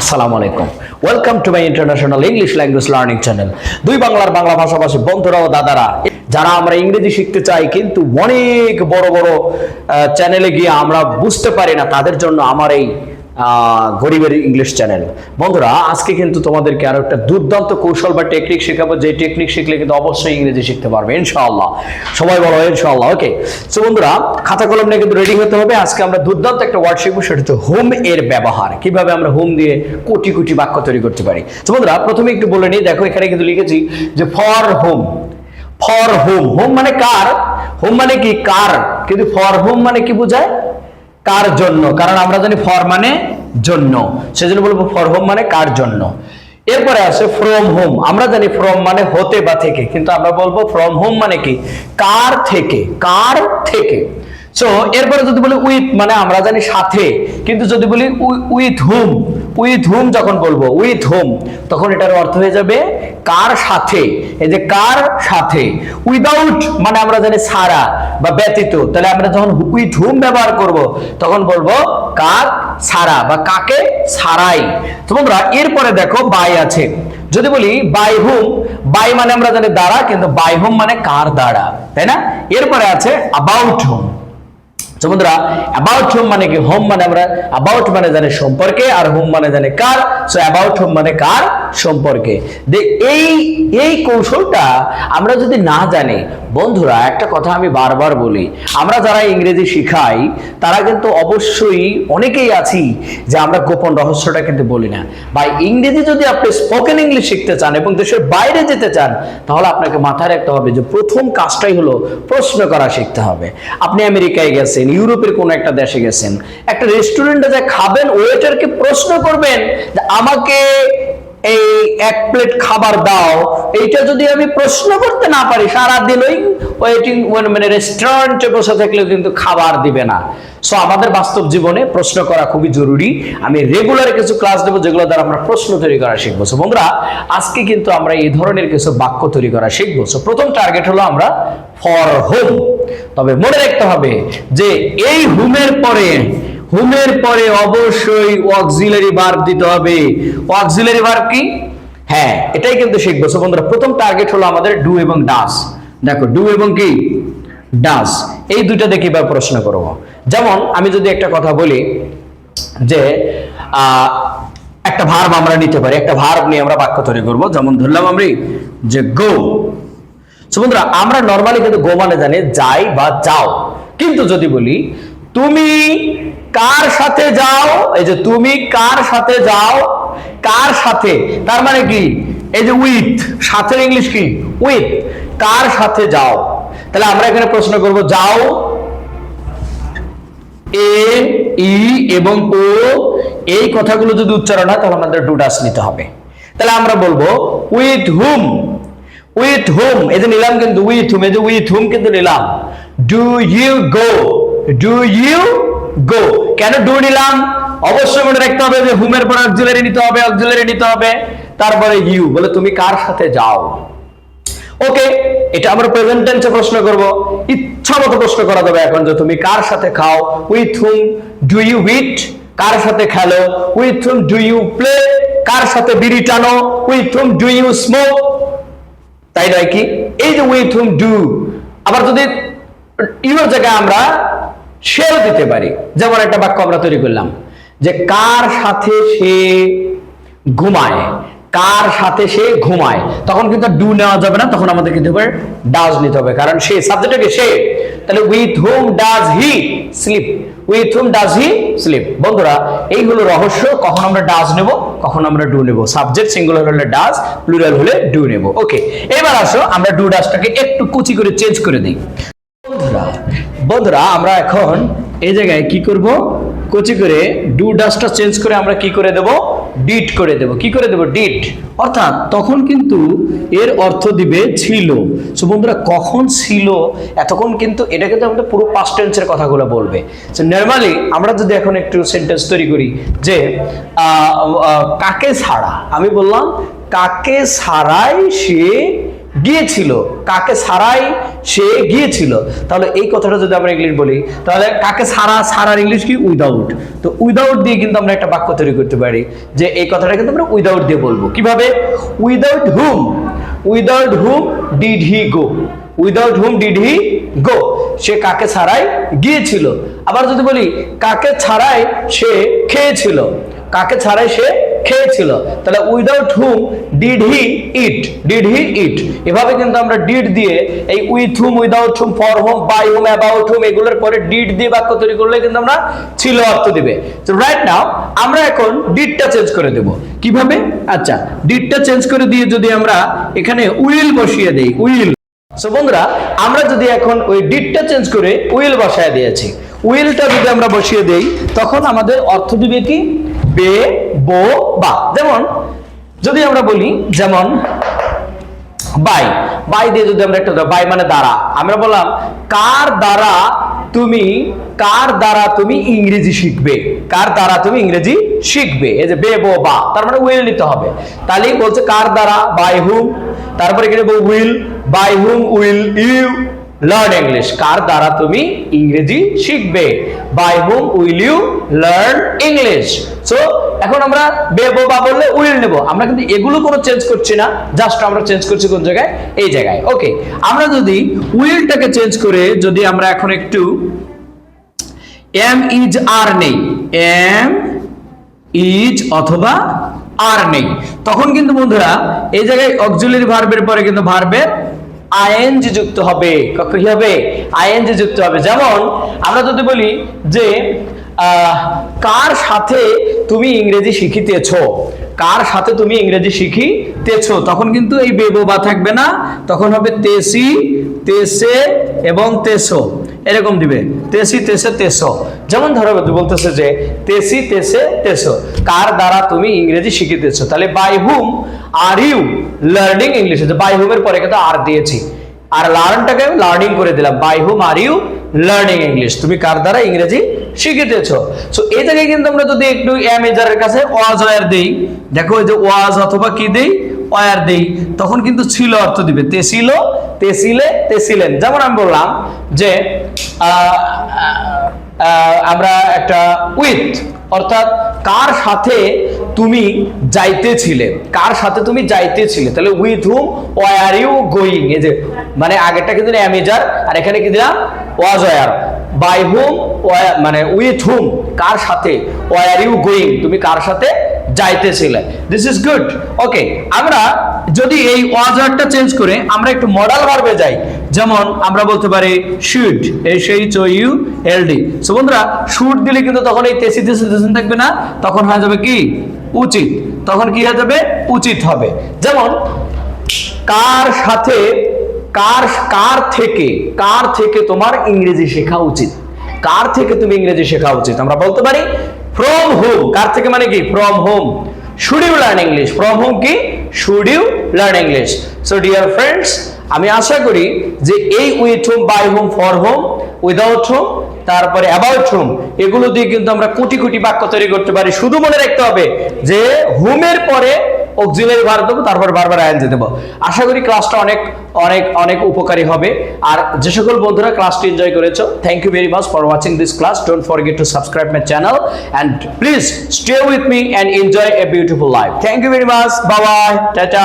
আসসালামু আলাইকুম। Welcome to my international English language learning channel দুই বাংলার বাংলা ভাষাভাষী বন্ধুরা ও দাদারা, যারা আমরা ইংরেজি শিখতে চাই, কিন্তু অনেক বড় বড় চ্যানেলে গিয়ে আমরা বুঝতে পারি না, তাদের জন্য আমার এই গরিবের ইংলিশ চ্যানেল বন্ধুরা, আজকে কিন্তু তোমাদেরকে আরও একটা দুর্দান্ত কৌশল বা টেকনিক শেখাবো। যে টেকনিক শিখলে কিন্তু অবশ্যই ইংরেজি শিখতে পারবে, ইনশাআল্লাহ। সবাই বলো, ইনশাআল্লাহ। ওকে সো বন্ধুরা, খাতা কলম নিয়ে কিন্তু রেডি হতে হবে। আজকে আমরা দুর্দান্ত একটা ওয়ার্ড শিখব, সেটা হচ্ছে হোম এর ব্যবহার। কীভাবে আমরা হোম দিয়ে কোটি কোটি বাক্য তৈরি করতে পারি? তো বন্ধুরা, প্রথমে একটু বলে নিই। দেখো, এখানে কিন্তু লিখেছি যে for whom for whom whom মানে কার? হোম মানে কি? কার। কিন্তু ফর হোম মানে কি বোঝায়? কার জন্য? কারণ আমরা জানি ফর মানে জন্য। সেজন্য বলব ফর হোম মানে কার জন্য? এরপরে আছে ফ্রম হোম আমরা জানি ফ্রম মানে হতে বা থেকে, কিন্তু আমরা বলব ফ্রম হোম মানে কি? কার থেকে কার থেকে। সো এরপরে যদি বলি উইথ মানে আমরা জানি সাথে, কিন্তু যদি বলি উইথ হুম উইথ হুম যখন বলব? উইথ হুম তখন এটার অর্থ হয়ে যাবে কার সাথে? এই যে কার সাথে? উইদাউট মানে আমরা জানি সারা বা ব্যতীত। তাহলে আমরা যখন উইথ হুম ব্যবহার করব, তখন বলব কার ছাড়া বা কাকে ছাড়াই তো বন্ধুরা, এরপরে দেখো বাই আছে। যদি বলি বাই হুম বাই মানে আমরা জানি দ্বারা, কিন্তু বাই হুম মানে কার দ্বারা, তাই না? এরপরে আছে অ্যাবাউট হুম অ্যাবাউট হোম মানে কি হোম মানে আমরা অ্যাবাউট মানে জানি সম্পর্কে আর হোম মানে জানি কার সো অ্যাবাউট হোম মানে কার সম্পর্কে। এই এই কৌশলটা আমরা যদি না জানি বন্ধুরা, একটা কথা আমি বারবার বলি, আমরা যারা ইংরেজি শিখাই, তারা কিন্তু অবশ্যই অনেকেই আছি যে আমরা গোপন রহস্যটা কিন্তু বলি না। বা ইংরেজি যদি আপনি স্পোকেন ইংলিশ শিখতে চান এবং দেশের বাইরে যেতে চান, তাহলে আপনাকে মাথায় রাখতে হবে যে প্রথম কাজটাই হলো প্রশ্ন করা শিখতে হবে। আপনি আমেরিকায় গেছেন, ইউরোপের কোনো একটা দেশে গেছেন, একটা রেস্টুরেন্টে যা খাবেন ওয়েটারকে প্রশ্ন করবেন যে, আমাকে এই এক প্লেট খাবার দাও, এইটা যদি আমি প্রশ্ন করতে না পারি সারাদিন ওই ওয়েটিং মানে রেস্টুরেন্টে বসে থাকলেও কিন্তু খাবার দিবে না। সো আমাদের বাস্তব জীবনে প্রশ্ন করা খুবই জরুরি। আমি রেগুলার কিছু ক্লাস দেবো যেগুলো দ্বারা আমরা প্রশ্ন তৈরি করা শিখব। সো বন্ধুরা, আজকে কিন্তু আমরা এই ধরনের কিছু বাক্য তৈরি করা শিখব। সো প্রথম টার্গেট হলো আমরা ফর হোম তবে মনে রাখতে হবে যে এই হুমের পরে হুমের পরে অবশ্যই অক্সিলারি ভার্ব দিতে হবে। অক্সিলারি ভার্ব কি? হ্যাঁ এটাই কিন্তু শিখব। সো বন্ধুরা, প্রথম টার্গেট হলো আমাদের ডু এবং ডাস। দেখো, ডু এবং কি? ডাস। এই দুইটা দেখে এবার প্রশ্ন করব যেমন, আমি যদি একটা কথা বলি যে একটা ভার্ব আমরা নিতে পারি, একটা ভার্ব নিয়ে আমরা বাক্য তৈরি করব। যেমন ধরলাম আমি যে গো। So বন্ধুরা, আমরা নর্মালি কিন্তু গো মানে জানি যাই বা যাও। কিন্তু যদি বলি, তুমি কার সাথে যাও? এই যে তুমি কার সাথে যাও? কার সাথে? তার মানে কি? এই যে উইথ সাথে ইংলিশ কি? উইথ কার সাথে যাও? তাহলে আমরা এখানে প্রশ্ন করব, যাও? এ, ই এবং ও, এই কথাগুলো যদি উচ্চারণ হয়, তাহলে আমাদের ডুডাস নিতে হবে। তাহলে আমরা বলব উইথ হুম উইথ হুম এই যে নিলাম কিন্তু উইথ হুম এই যে উইথ হুম কিন্তু নিলাম। Do you go do you go কেন ডু নিলাম? অবশ্যই মনে রাখতে হবে যে হুমের পর অক্সিলারি নিতে হবে অক্সিলারি নিতে হবে। তারপরে ইউ বলে তুমি কার সাথে যাও? ওকে এটা আমরা প্রেজেন্ট টেন্সে প্রশ্ন করব। ইচ্ছা মতো প্রশ্ন করা যাবে এখন যে তুমি কার সাথে খাও? With whom do you eat কার সাথে খেলো? With whom do you play কার সাথে বিড়ি টানো? With whom do you smoke তাই নয় কি? এই যে উইথ হুম ডু আবার যদি ইউর জায়গায় আমরা সেও দিতে পারি। যেমন একটা বাক্য আমরা তৈরি করলাম যে, কার সাথে সে ঘুমায়? কার সাথে সে ঘুমায়? তখন কিন্তু ডু নেওয়া যাবে না, তখন আমাদের কিন্তু ডাজ নিতে হবে। কারণ সে সাবজেক্টকে সে। তাহলে with whom does he sleep with whom does he sleep বন্ধুরা, এই হলো রহস্য, কখন আমরা ডাজ নেব, কখন আমরা ডু নেব। সাবজেক্ট সিঙ্গুলার হলে ডাজ প্লুরাল হলে ডু নেব। ওকে এবার আসো, আমরা ডু ডাজটাকে একটু কুচি করে চেঞ্জ করে দিই। বন্ধুরা, আমরা এখন এই জায়গায় কি করব? কুচি করে ডু ডাস্টটা চেঞ্জ করে আমরা কি করে দেব? ডিট করে দেব। কি করে দেব? ডিট। অর্থাৎ তখন কিন্তু এর অর্থ দিবে ছিল। সো বন্ধুরা, কখন ছিল? এতক্ষণ কিন্তু এটা কিন্তু আমাদের পুরো পাস্ট টেন্সের কথাগুলো বলবে। সো নর্মালি আমরা যদি এখন একটু সেন্টেন্স তৈরি করি যে কাকে ছাড়া আমি বললাম, কাকে ছাড়াই সে গিয়েছিল, কাকে ছাড়াই সে গিয়েছিল। তাহলে এই কথাটা যদি আমরা ইংলিশ বলি, তাহলে কাকে সারা ছাড়ার ইংলিশ কি? উইদাউট তো উইদাউট দিয়ে কিন্তু আমরা একটা বাক্য তৈরি করতে পারি, যে এই কথাটা কিন্তু আমরা উইদাউট দিয়ে বলব। কীভাবে? Without whom without whom did he go without whom did he go সে কাকে ছাড়াই গিয়েছিল। আবার যদি বলি, কাকে ছাড়াই সে খেয়েছিল? কাকে ছাড়াই সে খেয়েছিল, তাহলে without whom did he eat did he eat এভাবে কিন্তু আমরা ডিড দিয়ে এই with whom without whom for whom by whom about whom এগুলোর পরে ডিড দিয়ে বাক্য তৈরি করলে কিন্তু আমরা ছিল অর্থ দিবে। তো রাইট নাও আমরা এখন ডিডটা চেঞ্জ করে দেব। কীভাবে? আচ্ছা ডিডটা চেঞ্জ করে দিয়ে যদি আমরা এখানে উইল বসিয়ে দেই উইল সো বন্ধুরা, আমরা যদি এখন ওই ডিডটা চেঞ্জ করে উইল বসায় দিয়েছি উইলটা যদি আমরা বসিয়ে দেই, তখন আমাদের অর্থ দিবে কি? বে, বো, বা। যেমন, যদি আমরা বলি, যেমন, বাই। বাই দিয়ে যদি আমরা একটা, বাই মানে দ্বারা। আমরা বললাম, কার দ্বারা তুমি, কার দ্বারা তুমি ইংরেজি শিখবে? কার দ্বারা তুমি ইংরেজি শিখবে? এই যে বে, বো, বা, তার মানে উইল নিতে হবে। তাহলেই বলছে, কার দ্বারা? By whom. তারপরে এখানে will by whom, will, you learn English কার দ্বারা তুমি ইংরেজি শিখবে? By whom will you learn English so এখন আমরা বে বো বা বললে উইল নেব। আমরা কিন্তু এগুলো কোনো চেঞ্জ করছি না। জাস্ট আমরা চেঞ্জ করছি কোন জায়গায়? এই জায়গায়। ওকে, আমরা যদি উইলটাকে চেঞ্জ করে যদি আমরা এখন একটু এম ইজ আর নেই। এম ইজ অথবা আর নেই। তখন কিন্তু বন্ধুরা, এই জায়গায় অক্সিলারি ভার্বের পরে কিন্তু ভার্বের আইএনজি যুক্ত হবে। ক- হবে? আইএনজি যুক্ত হবে। যেমন, আমরা যদি বলি যে কার সাথে তুমি ইংরেজি শিখিতেছ? কার সাথে তুমি ইংরেজি শিখিতেছ? তখন কিন্তু এই বেবোবা থাকবে না। তখন হবে তেসি, তেসে এবং তেসো। এরকম দিবে। তেসি, তেসে, তেসো। যেমন ধরো বলতেছে যে, তেসি, তেসে, তেসো। কার দ্বারা তুমি ইংরেজি শিখিতেছো? তাহলে by whom are you learning English by হুমের পরে কিন্তু আর দিয়েছি। আর লার্নটাকে আমি লার্নিং করে দিলাম। By whom are you learning English তুমি কার দ্বারা ইংরেজি শিখিতেছো? সো এই জায়গায় কিন্তু আমরা যদি একটু অ্যামেজারের কাছে ওয়াজ ওয়ার দেই, দেখো এই যে ওয়াজ অথবা কি দেই? ওয়ার দেই। তখন কিন্তু ছিল অর্থ দিবে। তে ছিল, তে ছিলে তেসিলে তেসিলেন যেমন আমি বললাম যে আমরা একটা উইথ অর্থাৎ কার সাথে তুমি যাইতেছিলে? কার সাথে তুমি যাইতেছিলে? তাহলে with whom were you going এই যে মানে আগেরটা কিন্তু অ্যামেজার আর এখানে কি দিলাম? ওয়াজ ওয়ার বাই হুম মানে উইথ হুম কার সাথে? ওয়ার ইউ গোয়িং তুমি কার সাথে যাইতেছিলে? দিস ইজ গুড ওকে আমরা যদি এই ওয়াজারটা চেঞ্জ করে আমরা একটু মডাল ভার্বে যাই। যেমন আমরা বলতে পারি should S H O U L D so বন্ধুরা শুড দিলে কিন্তু তখন এই তেসি তেসি থাকবে না, তখন হয়ে যাবে কি? উচিত। তখন কি হয়ে যাবে? উচিত হবে। যেমন, কার সাথে, কার কার থেকে কার থেকে তোমার ইংরেজি শেখা উচিত? কার থেকে তুমি ইংরেজি শেখা উচিত? আমরা বলতে পারি ফ্রম হোম কার থেকে মানে কি? From whom should you learn English from whom কি should you learn English so dear friends আমি আশা করি যে এই with whom by whom for whom without whom তারপরে অ্যাবাউট হোম এগুলো দিয়ে কিন্তু আমরা কোটি কোটি বাক্য তৈরি করতে পারি। শুধু মনে রাখতে হবে যে হোমের পরে অক্সিলারি ভার দেবো, তারপর বারবার আয়ন দেবো। আশা করি ক্লাসটা অনেক অনেক অনেক উপকারী হবে। আর যে সকল বন্ধুরা ক্লাসটি এনজয় করেছ thank you very much for watching this class don't forget to subscribe my channel and please stay with me and enjoy a beautiful life thank you very much বাবা টাটা